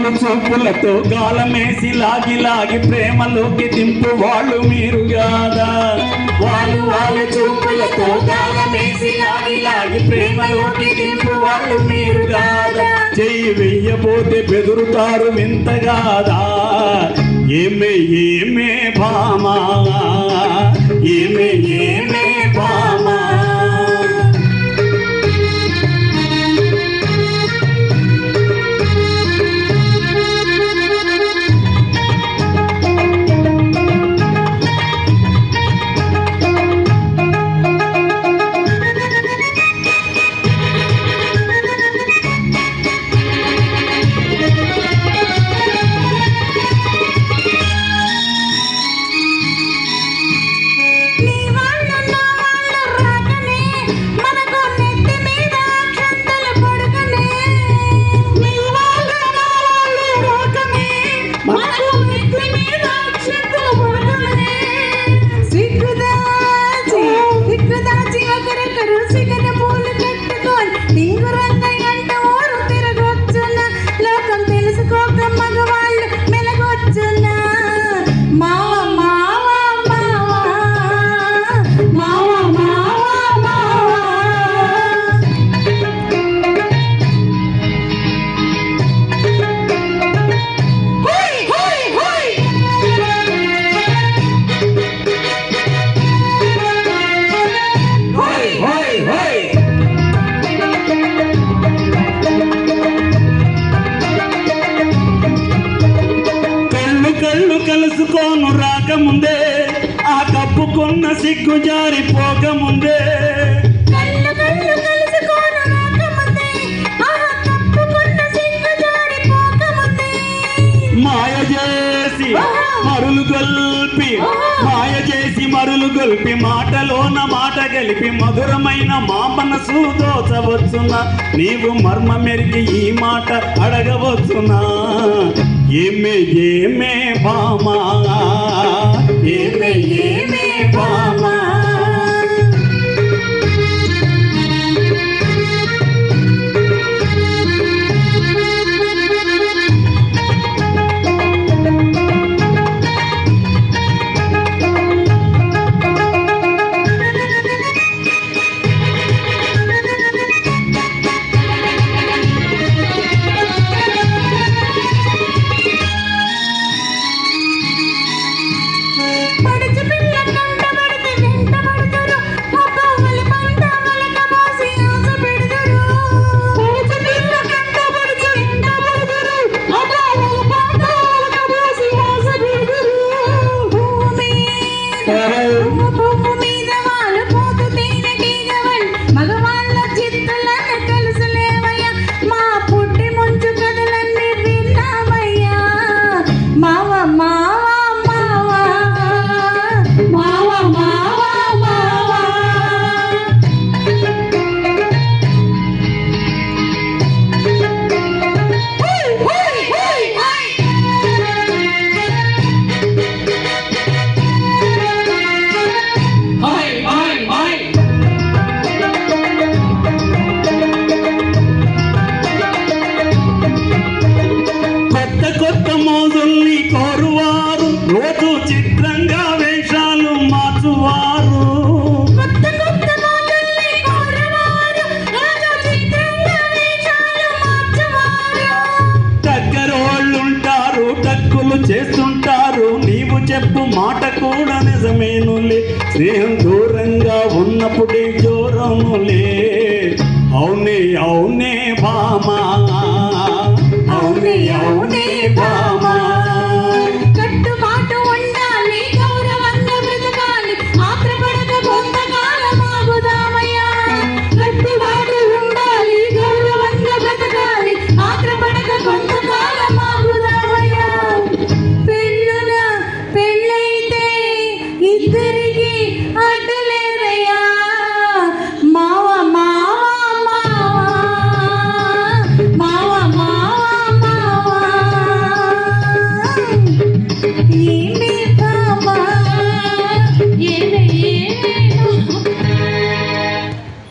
వాళ్ళు చూపులతో గాలమేసి లాగి లాగి ప్రేమలోకి దింపు వాళ్ళు మీరు కాదా వాళ్ళు వాళ్ళ చూపులతో గాలమేసి లాగి లాగి ప్రేమలోకి దింపు వాళ్ళు మీరు కాదా చెయ్యి వెయ్యబోతే బెదురుతారు వింతగాదా? ఏమే ఏమే భా రాసుకోను రాకముందే ఆ కప్పుకున్న సిగ్గు జారిపోకముందే. మాయ చేసి మరులు గొల్పి మాయ చేసి మరులు గల్పి మాటలోన మాట గలిపి మధురమైన మా మనసు దోచవచ్చున నీవు మర్మ మెరిగి ఈ మాట అడగవచ్చునా? ఏమే ఏమే మామా కోరువారు. దగ్గరోళ్ళుంటారు టక్కులు చేస్తుంటారు. నీవు చెప్పు మాట కూడా నిజమేనులే. స్నేహం దూరంగా ఉన్నప్పుడే జోరములే అవునే అవునే బామా. అవునే అవునే బా